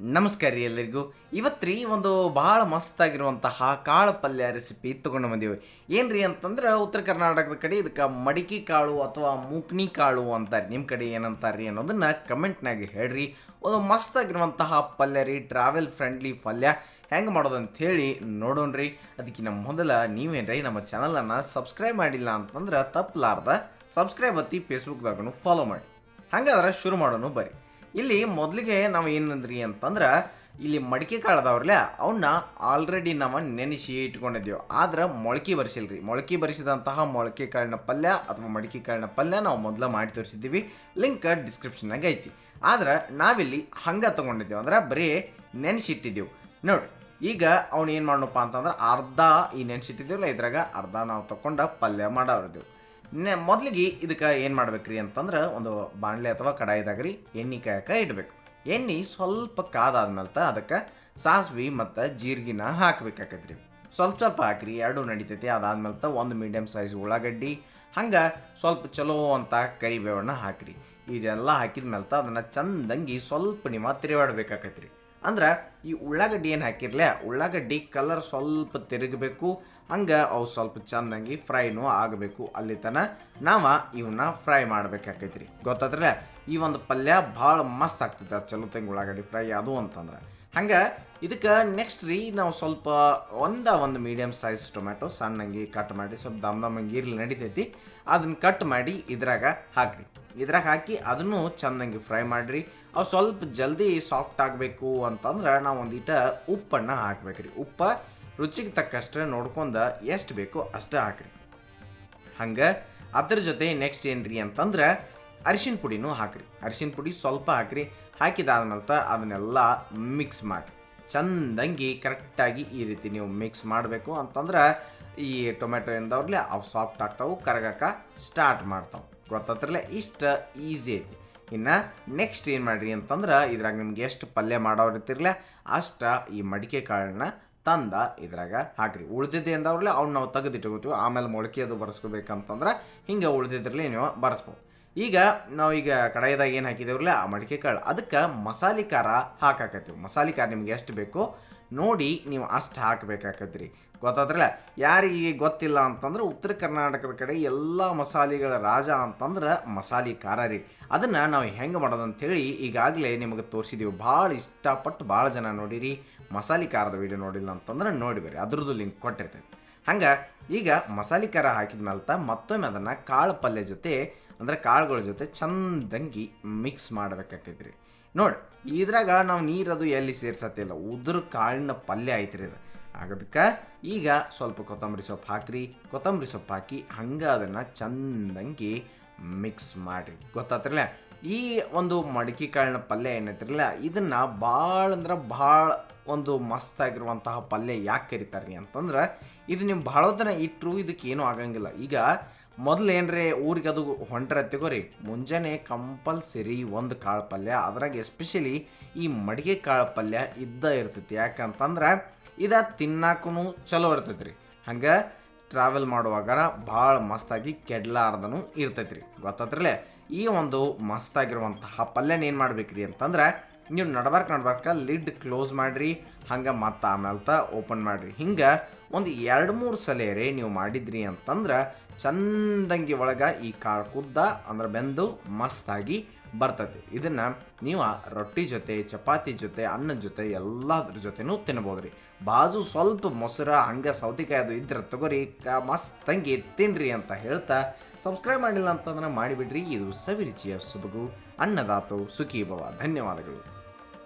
ನಮಸ್ಕಾರ ರೀ ಎಲ್ಲರಿಗೂ. ಇವತ್ತು ರೀ ಒಂದು ಭಾಳ ಮಸ್ತಾಗಿರುವಂತಹ ಕಾಳು ಪಲ್ಯ ರೆಸಿಪಿ ತೊಗೊಂಡು ಬಂದೀವಿ. ಏನು ರೀ ಅಂತಂದ್ರೆ ಉತ್ತರ ಕರ್ನಾಟಕದ ಕಡೆ ಇದಕ್ಕೆ ಮಡಿಕೆ ಕಾಳು ಅಥವಾ ಮೂಕ್ನಿ ಕಾಳು ಅಂತಾರೆ. ನಿಮ್ಮ ಕಡೆ ಏನಂತಾರೆ ರೀ ಅನ್ನೋದನ್ನು ಕಮೆಂಟ್ನಾಗ ಹೇಳ್ರಿ. ಒಂದು ಮಸ್ತಾಗಿರುವಂತಹ ಪಲ್ಯ ರೀ ಟ್ರಾವೆಲ್ ಫ್ರೆಂಡ್ಲಿ ಪಲ್ಯ. ಹೆಂಗೆ ಮಾಡೋದು ಅಂತ ಹೇಳಿ ನೋಡೋಣ್ರಿ ಅದಕ್ಕಿಂತ ಮೊದಲ ನೀವೇನ್ರಿ ನಮ್ಮ ಚಾನಲನ್ನು ಸಬ್ಸ್ಕ್ರೈಬ್ ಮಾಡಿಲ್ಲ ಅಂತಂದ್ರೆ ತಪ್ಪಲಾರ್ದ ಸಬ್ಸ್ಕ್ರೈಬ್ ಹತ್ತಿ ಫೇಸ್ಬುಕ್ದಾಗೂ ಫಾಲೋ ಮಾಡಿ. ಹಂಗಾದ್ರೆ ಶುರು ಮಾಡೋಣ ಬರ್ರಿ ಇಲ್ಲಿ ಮೊದಲಿಗೆ ನಾವು ಏನಂದ್ರಿ ಅಂತಂದ್ರೆ, ಇಲ್ಲಿ ಮಡಿಕೆ ಕಾಳದವ್ರಲ್ಲ ಅವನ್ನ ಆಲ್ರೆಡಿ ನಾವು ನೆನೆಸಿ ಇಟ್ಕೊಂಡಿದ್ದೀವಿ ಆದ್ರೆ ಮೊಳಕೆ ಬರಿಸಿಲ್ರಿ. ಮೊಳಕೆ ಬರಿಸಿದಂತಹ ಮೊಳಕೆ ಕಾಳಿನ ಪಲ್ಯ ಅಥವಾ ಮಡಿಕೆ ಕಾಳಿನ ಪಲ್ಯ ನಾವು ಮೊದಲ ಮಾಡಿ ತೋರಿಸಿದ್ದೀವಿ. ಲಿಂಕ್ ಡಿಸ್ಕ್ರಿಪ್ಷನ್ನಾಗ ಐತಿ. ಆದ್ರೆ ನಾವಿಲ್ಲಿ ಹಂಗೆ ತಗೊಂಡಿದ್ದೀವಿ ಅಂದ್ರೆ ಬರೀ ನೆನೆಸಿಟ್ಟಿದ್ದೀವಿ. ನೋಡಿ, ಈಗ ಅವ್ನು ಏನು ಮಾಡೋಣಪ್ಪ ಅಂತಂದ್ರೆ ಅರ್ಧ ಈ ನೆನೆಸಿಟ್ಟಿದ್ದೀವಲ್ಲ ಇದ್ರಾಗ ಅರ್ಧ ನಾವು ತಗೊಂಡ ಪಲ್ಯ ಮಾಡೋರಿದ್ದೀವಿ ಮೊದಲಿಗೆ ಇದಕ್ಕೆ ಏನು ಮಾಡ್ಬೇಕ್ರಿ ಅಂತಂದ್ರೆ ಒಂದು ಬಾಣಲೆ ಅಥವಾ ಕಡಾಯಿದಾಗ ರೀ ಎಣ್ಣೆ ಕಾಯಕ ಇಡಬೇಕು. ಎಣ್ಣೆ ಸ್ವಲ್ಪ ಕಾದಾದ್ಮೇಲೆ ಅದಕ್ಕೆ ಸಾಸ್ವಿ ಮತ್ತು ಜೀರಿಗೆನ ಹಾಕ್ಬೇಕಾಕೈತ್ರಿ. ಸ್ವಲ್ಪ ಸ್ವಲ್ಪ ಹಾಕ್ರಿ, ಎರಡು ನಡಿತೈತಿ. ಅದಾದ್ಮೇಲೆ ಒಂದು ಮೀಡಿಯಮ್ ಸೈಜ್ ಉಳ್ಳಾಗಡ್ಡಿ, ಹಂಗೆ ಸ್ವಲ್ಪ ಚಲೋ ಅಂತ ಕರಿಬೇವನ್ನ ಹಾಕ್ರಿ. ಇದೆಲ್ಲ ಹಾಕಿದ ಮೇಲೆ ಅದನ್ನು ಚಂದಂಗಿ ಸ್ವಲ್ಪ ನಿಮ್ಮ ತಿರುಗಾಡ್ಬೇಕಾಕೈತ್ರಿ ಅಂದ್ರೆ ಈ ಉಳ್ಳಾಗಡ್ಡಿ ಏನು ಹಾಕಿರಲಿ? ಉಳ್ಳಾಗಡ್ಡಿ ಕಲರ್ ಸ್ವಲ್ಪ ತಿರುಗಬೇಕು, ಹಂಗೆ ಅವು ಸ್ವಲ್ಪ ಚಂದಂಗಿ ಫ್ರೈನೂ ಆಗಬೇಕು. ಅಲ್ಲಿ ತನ ನಾವು ಇವನ್ನ ಫ್ರೈ ಮಾಡ್ಬೇಕಾಕೈತ್ರಿ. ಗೊತ್ತಾದ್ರೆ ಈ ಒಂದು ಪಲ್ಯ ಭಾಳ ಮಸ್ತ್ ಆಗ್ತೈತೆ ಚಲೋ ತಂಗಿ ಉಳ್ಳಾಗಡ್ಡಿ ಫ್ರೈ ಅದು ಅಂತಂದ್ರೆ. ಹಂಗೆ ಇದಕ್ಕೆ ನೆಕ್ಸ್ಟ್ ರೀ ನಾವು ಸ್ವಲ್ಪ ಒಂದ ಒಂದು ಮೀಡಿಯಮ್ ಸೈಜ್ ಟೊಮ್ಯಾಟೊ ಸಣ್ಣಂಗಿ ಕಟ್ ಮಾಡಿ ಸ್ವಲ್ಪ ದಮ್ ದಮ್ಮಂಗಿ ಇರಲಿ ನಡಿತೈತಿ. ಅದನ್ನ ಕಟ್ ಮಾಡಿ ಇದ್ರಾಗ ಹಾಕ್ರಿ. ಇದ್ರಾಗ ಹಾಕಿ ಅದನ್ನು ಚಂದಂಗೆ ಫ್ರೈ ಮಾಡಿರಿ. ಅವು ಸ್ವಲ್ಪ ಜಲ್ದಿ ಸಾಫ್ಟ್ ಆಗಬೇಕು ಅಂತಂದ್ರೆ ನಾವು ಒಂದಿಟ ಉಪ್ಪನ್ನು ಹಾಕ್ಬೇಕ್ರಿ. ಉಪ್ಪ ರುಚಿಗೆ ತಕ್ಕಷ್ಟು ನೋಡ್ಕೊಂಡು ಎಷ್ಟು ಬೇಕೋ ಅಷ್ಟು ಹಾಕ್ರಿ. ಹಂಗೆ ಅದ್ರ ಜೊತೆ ನೆಕ್ಸ್ಟ್ ಏನು ಏನ್ರಿ ಅಂತಂದ್ರೆ ಅರಿಶಿನ ಪುಡಿನೂ ಹಾಕ್ರಿ. ಅರಿಶಿನ ಪುಡಿ ಸ್ವಲ್ಪ ಹಾಕ್ರಿ. ಹಾಕಿದಾದ್ಮೇಲೆ ಅದನ್ನೆಲ್ಲ ಮಿಕ್ಸ್ ಮಾಡಿ. ಚಂದಂಗಿ ಕರೆಕ್ಟಾಗಿ ಈ ರೀತಿ ನೀವು ಮಿಕ್ಸ್ ಮಾಡಬೇಕು ಅಂತಂದ್ರೆ ಈ ಟೊಮೆಟೊ ಎಂದವ್ರಲ್ಲೇ ಅವು ಸಾಫ್ಟ್ ಆಗ್ತಾವೆ ಕರಗಕ್ಕೆ ಸ್ಟಾರ್ಟ್ ಮಾಡ್ತಾವೆ. ಗೊತ್ತತ್ರಲ್ಲೇ ಇಷ್ಟು ಈಸಿ ಐತಿ. ಇನ್ನು ನೆಕ್ಸ್ಟ್ ಏನು ಮಾಡಿರಿ ಅಂತಂದ್ರೆ ಇದ್ರಾಗ ನಿಮ್ಗೆ ಎಷ್ಟು ಪಲ್ಯ ಮಾಡೋರಿರ್ತಿರ್ಲ, ಅಷ್ಟು ಈ ಮಡಿಕೆ ಕಾಳನ್ನ ತಂದ ಇದ್ರಾಗ ಹಾಕ್ರಿ. ಉಳ್ದಿದ್ದೆ ಅಂದವ್ರಲ್ಲೇ ಅವ್ನು ನಾವು ತೆಗೆದಿಟ್ಕೋತೀವಿ, ಆಮೇಲೆ ಮೊಳಕೆ ಅದು ಬರ್ಸ್ಕೋಬೇಕಂತಂದ್ರೆ ಹಿಂಗೆ ಉಳ್ದಿದ್ರಲ್ಲಿ ನೀವು ಬರ್ಸ್ಬೋದು. ಈಗ ನಾವು ಈಗ ಕಡಾಯದಾಗ ಏನು ಹಾಕಿದೇವ್ರಲ್ಲ, ಆ ಮಡಿಕೆ ಕಾಳು. ಅದಕ್ಕೆ ಮಸಾಲೆ ಖಾರ ಹಾಕಾಕತ್ತೀವಿ. ಮಸಾಲೆ ಖಾರ ನಿಮ್ಗೆ ಎಷ್ಟು ಬೇಕೋ ನೋಡಿ ನೀವು ಅಷ್ಟು ಹಾಕಬೇಕಾಕತ್ರಿ. ಗೊತ್ತಾದ್ರಲ್ಲ? ಯಾರಿಗೆ ಗೊತ್ತಿಲ್ಲ ಅಂತಂದ್ರೆ ಉತ್ತರ ಕರ್ನಾಟಕದ ಕಡೆ ಎಲ್ಲ ಮಸಾಲೆಗಳ ರಾಜ ಅಂತಂದ್ರೆ ಮಸಾಲೆ ಖಾರ ರೀ. ಅದನ್ನು ನಾವು ಹೆಂಗೆ ಮಾಡೋದು ಅಂಥೇಳಿ ಈಗಾಗಲೇ ನಿಮಗೆ ತೋರಿಸಿದ್ದೀವಿ ಭಾಳ ಇಷ್ಟಪಟ್ಟು ಭಾಳ ಜನ ನೋಡಿರಿ. ಮಸಾಲೆ ಖಾರದ ವಿಡಿಯೋ ನೋಡಿಲ್ಲ ಅಂತಂದ್ರೆ ನೋಡಿಬೇರಿ ಅದ್ರದ್ದು ಲಿಂಕ್ ಕೊಟ್ಟಿರ್ತೈತೆ ಹಂಗೆ ಈಗ ಮಸಾಲೆ ಖಾರ ಹಾಕಿದ ಮೇಲೆ ಮತ್ತೊಮ್ಮೆ ಅದನ್ನು ಕಾಳು ಪಲ್ಯ ಜೊತೆ ಅಂದರೆ ಕಾಳುಗಳ ಜೊತೆ ಚಂದಂಗಿ ಮಿಕ್ಸ್ ಮಾಡ್ಬೇಕಾಕೈತ್ರಿ. ನೋಡಿ, ಇದ್ರಾಗ ನಾವು ನೀರದು ಎಲ್ಲಿ ಸೇರ್ಸತ್ತಿಲ್ಲ ಉದ್ರ ಕಾಳಿನ ಪಲ್ಯ ಐತ್ರಿ ಅದು ಆಗದಕ್ಕೆ ಈಗ ಸ್ವಲ್ಪ ಕೊತ್ತಂಬರಿ ಸೊಪ್ಪು ಹಾಕ್ರಿ. ಕೊತ್ತಂಬರಿ ಸೊಪ್ಪು ಹಾಕಿ ಹಂಗೆ ಅದನ್ನು ಚಂದಂಗಿ ಮಿಕ್ಸ್ ಮಾಡಿರಿ. ಗೊತ್ತಾತ್ರಲ್ಲ? ಈ ಒಂದು ಮಡಿಕೆ ಕಾಳಿನ ಪಲ್ಯ ಏನೈತಿರಲ್ಲ, ಇದನ್ನು ಭಾಳ ಅಂದ್ರೆ ಭಾಳ ಒಂದು ಮಸ್ತಾಗಿರುವಂತಹ ಪಲ್ಯ ಯಾಕೆ ಕರಿತಾರೆ ಅಂತಂದ್ರೆ, ಇದು ನೀವು ಭಾಳ ದಿನ ಇಟ್ಟರು ಇದಕ್ಕೆ ಏನೂ ಆಗಂಗಿಲ್ಲ. ಈಗ ಮೊದಲು ಏನ್ರಿ ಊರಿಗೆ ಅದು ಹೊಂಟ್ರ ರೀ ಮುಂಜಾನೆ ಕಂಪಲ್ಸರಿ ಒಂದು ಕಾಳು ಪಲ್ಯ ಅದ್ರಾಗ ಎಸ್ಪೆಷಲಿ ಈ ಮಡಿಗೆ ಕಾಳು ಪಲ್ಯ ಇದ್ದ ಇರ್ತೈತಿ. ಯಾಕಂತಂದ್ರೆ ಇದ ತಿನ್ನಾಕೂ ಚಲೋ ಇರ್ತೈತಿ ರೀ ಹಂಗೆ ಟ್ರಾವೆಲ್ ಮಾಡುವಾಗ ಭಾಳ ಮಸ್ತಾಗಿ ಕೆಡ್ಲಾರ್ದನು ಇರ್ತೈತಿ ರೀ ಗೊತ್ತಾತ್ರಲ್ಲೇ ಈ ಒಂದು ಮಸ್ತಾಗಿರುವಂತಹ ಪಲ್ಯನ ಏನು ಮಾಡ್ಬೇಕ್ರಿ ಅಂತಂದ್ರೆ, ನೀವು ನಡ್ಬಾರ್ಕ ನಡ್ಬಾರ್ಕ ಲಿಡ್ ಕ್ಲೋಸ್ ಮಾಡಿರಿ, ಹಂಗೆ ಮತ್ತೆ ಆಮೇಲೆ ಓಪನ್ ಮಾಡಿರಿ. ಹಿಂಗೆ ಒಂದು ಎರಡು ಮೂರು ಸಲ ರೀ ನೀವು ಮಾಡಿದ್ರಿ ಅಂತಂದ್ರೆ ಚಂದಂಗಿ ಒಳಗೆ ಈ ಕಾಳು ಕುದ್ದ ಅಂದ್ರೆ ಬೆಂದು ಮಸ್ತಾಗಿ ಬರ್ತದೆ ಇದನ್ನು ನೀವು ರೊಟ್ಟಿ ಜೊತೆ, ಚಪಾತಿ ಜೊತೆ ಅನ್ನದ ಜೊತೆ, ಎಲ್ಲದ್ರ ಜೊತೆನೂ ತಿನ್ಬೋದು ರೀ. ಬಾಜು ಸ್ವಲ್ಪ ಮೊಸರ, ಹಂಗೆ ಸೌತೆಕಾಯಿ ಅದು ಇದ್ರೆ ತಗೋರಿ, ಕ ಮಸ್ತಂಗಿ ತಿನ್ರಿ ಅಂತ ಹೇಳ್ತಾ ಸಬ್ಸ್ಕ್ರೈಬ್ ಮಾಡಿಲ್ಲ ಅಂತಂದ್ರೆ ಮಾಡಿಬಿಡ್ರಿ. ಇದು ಸವಿರುಚಿಯ ಸುಬಗು. ಅನ್ನದಾತು ಸುಖೀಭವ. ಧನ್ಯವಾದಗಳು.